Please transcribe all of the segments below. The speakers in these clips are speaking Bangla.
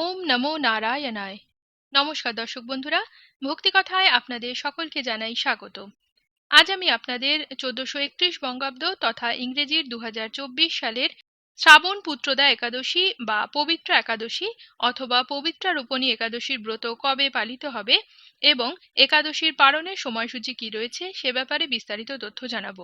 ওম নমো নারায়ণায়। নমস্কার দর্শক বন্ধুরা ভক্তিকথায় আপনাদের সকলকে জানাই স্বাগত। আজ আমি আপনাদের চোদ্দশো একত্রিশ বঙ্গাব্দ তথা ইংরেজির দু হাজার চব্বিশ সালের শ্রাবণ পুত্রদা একাদশী বা পবিত্র একাদশী অথবা পবিত্রা রূপণী একাদশীর ব্রত কবে পালিত হবে এবং একাদশীর পালনের সময়সূচি কি রয়েছে সে ব্যাপারে বিস্তারিত তথ্য জানাব।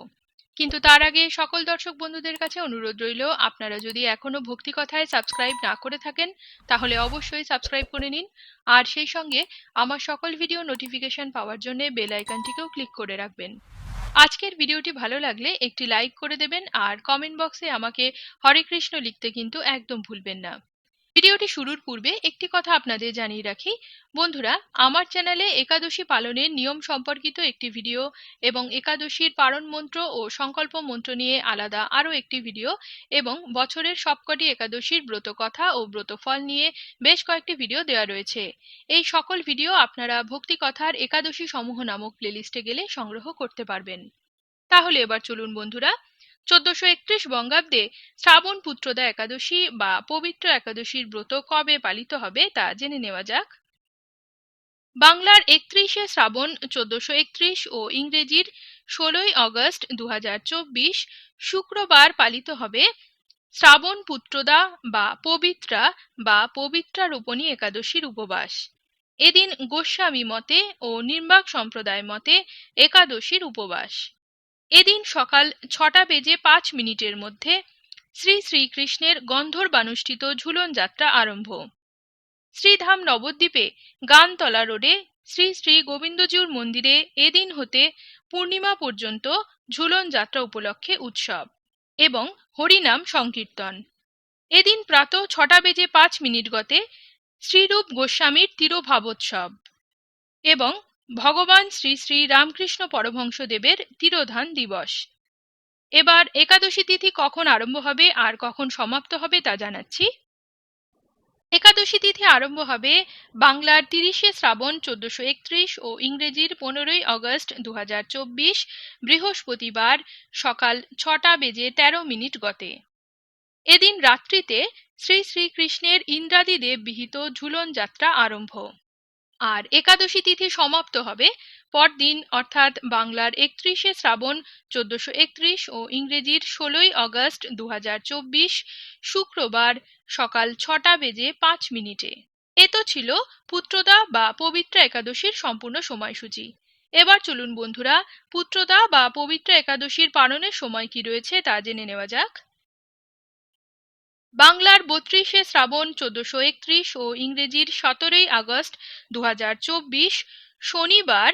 কিন্তু তার আগে সকল দর্শক বন্ধুদের কাছে অনুরোধ রইল, আপনারা যদি এখনও ভক্তি কথায় সাবস্ক্রাইব না করে থাকেন, তাহলে অবশ্যই সাবস্ক্রাইব করে নিন। আর সেই সঙ্গে আমার সকল ভিডিও নোটিফিকেশন পাওয়ার জন্য বেল আইকনটিকেও ক্লিক করে রাখবেন। আজকের ভিডিওটি ভালো লাগলে একটি লাইক করে দেবেন, আর কমেন্ট বক্সে আমাকে হরে কৃষ্ণ লিখতে কিন্তু একদম ভুলবেন না। ভিডিওটি শুরুর পূর্বে একটি কথা আপনাদের জানিয়ে রাখি। বন্ধুরা, আমার চ্যানেলে একাদশী পালনের নিয়ম সম্পর্কিত একটি ভিডিও এবং একাদশীর পালন মন্ত্র ও সংকল্প মন্ত্র নিয়ে আলাদা আরও একটি ভিডিও এবং বছরের সবকটি একাদশীর ব্রত কথা ও ব্রত ফল নিয়ে বেশ কয়েকটি ভিডিও দেওয়া রয়েছে। এই সকল ভিডিও আপনারা ভক্তি কথার একাদশী সমূহ নামক প্লেলিস্টে গেলে সংগ্রহ করতে পারবেন। তাহলে এবার চলুন বন্ধুরা চোদ্দশো একত্রিশ বঙ্গাব্দে শ্রাবণ পুত্রদা একাদশী বা পবিত্র একাদশীর ব্রত কবে পালিত হবে তা জেনে নেওয়া যাক। বাংলার একত্রিশে শ্রাবণ চোদ্দশো একত্রিশ ও ইংরেজির ষোলোই অগস্ট দু শুক্রবার পালিত হবে শ্রাবণ পুত্রদা বা পবিত্রা বা পবিত্রা রূপণী একাদশীর উপবাস। এদিন গোস্বামী মতে ও নির্বাক সম্প্রদায় মতে একাদশীর উপবাস। এদিন সকাল ছটা বেজে পাঁচ মিনিটের মধ্যে শ্রী শ্রীকৃষ্ণের গন্ধর্বানুষ্ঠিত ঝুলন যাত্রা আরম্ভ। শ্রীধাম নবদ্বীপে গানতলা রোডে শ্রী শ্রী গোবিন্দজিউর মন্দিরে এদিন হতে পূর্ণিমা পর্যন্ত ঝুলন যাত্রা উপলক্ষে উৎসব এবং হরিনাম সংকীর্তন। এদিন প্রাত ছটা বেজে পাঁচ মিনিট গতে শ্রীরূপ গোস্বামীর তিরোভাবোৎসব এবং ভগবান শ্রী শ্রী রামকৃষ্ণ পরমহংসদেবের তিরোধান দিবস। এবার একাদশী তিথি কখন আরম্ভ হবে আর কখন সমাপ্ত হবে তা জানাচ্ছি। একাদশী তিথি আরম্ভ হবে বাংলার তিরিশে শ্রাবণ চোদ্দশো একত্রিশ ও ইংরেজির পনেরোই দুহাজার চব্বিশ বৃহস্পতিবার সকাল ছটা বেজে তেরো মিনিট গতে। এদিন রাত্রিতে শ্রী শ্রীকৃষ্ণের ইন্দ্রাদি দেব বিহিত ঝুলন যাত্রা আরম্ভ। আর একাদশী তিথি সমাপ্ত হবে পরদিন, অর্থাৎ বাংলার একত্রিশে শ্রাবণ চোদ্দশো একত্রিশ ও ইংরেজির ষোলোই আগস্ট দু শুক্রবার সকাল ছটা বেজে পাঁচ মিনিটে। এ তো ছিল পুত্রদা বা পবিত্র একাদশীর সম্পূর্ণ সময়সূচি। এবার চলুন বন্ধুরা, পুত্রদা বা পবিত্র একাদশীর পালনের সময় কি রয়েছে তা জেনে নেওয়া যাক। বাংলার বত্রিশে শ্রাবণ চোদ্দশো একত্রিশ ও ইংরেজির সতেরোই আগস্ট দু হাজার চব্বিশ শনিবার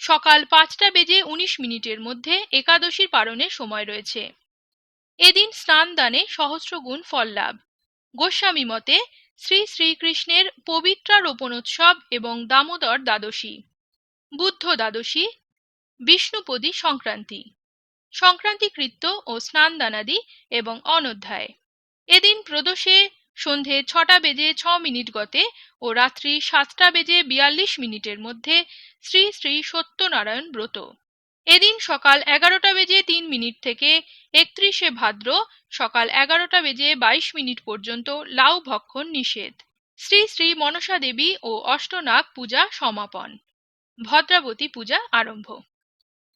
সকাল পাঁচটা বেজে উনিশ মিনিটের মধ্যে একাদশীর পালনের সময় রয়েছে। এদিন স্নান দানে সহস্রগুণ ফল লাভ। গোস্বামী মতে শ্রী শ্রীকৃষ্ণের পবিত্রা রোপণোৎসব এবং দামোদর দ্বাদশী, বুদ্ধ দ্বাদশী, বিষ্ণুপদী সংক্রান্তি সংক্রান্তি কৃত্য ও স্নানদানাদি এবং অনধ্যায়। এদিন প্রদোষে সন্ধে ছটা বেজে ছ মিনিট গতে ও রাত্রি সাতটা বেজে বিয়াল্লিশ মিনিটের মধ্যে শ্রী শ্রী সত্যনারায়ণ ব্রত। এদিন সকাল এগারোটা বেজে তিন মিনিট থেকে একত্রিশে ভাদ্র সকাল এগারোটা বেজে বাইশ মিনিট পর্যন্ত লাউ ভক্ষণ নিষেধ। শ্রী শ্রী মনসা দেবী ও অষ্টনাগ পূজা সমাপন। ভদ্রাবতী পূজা আরম্ভ।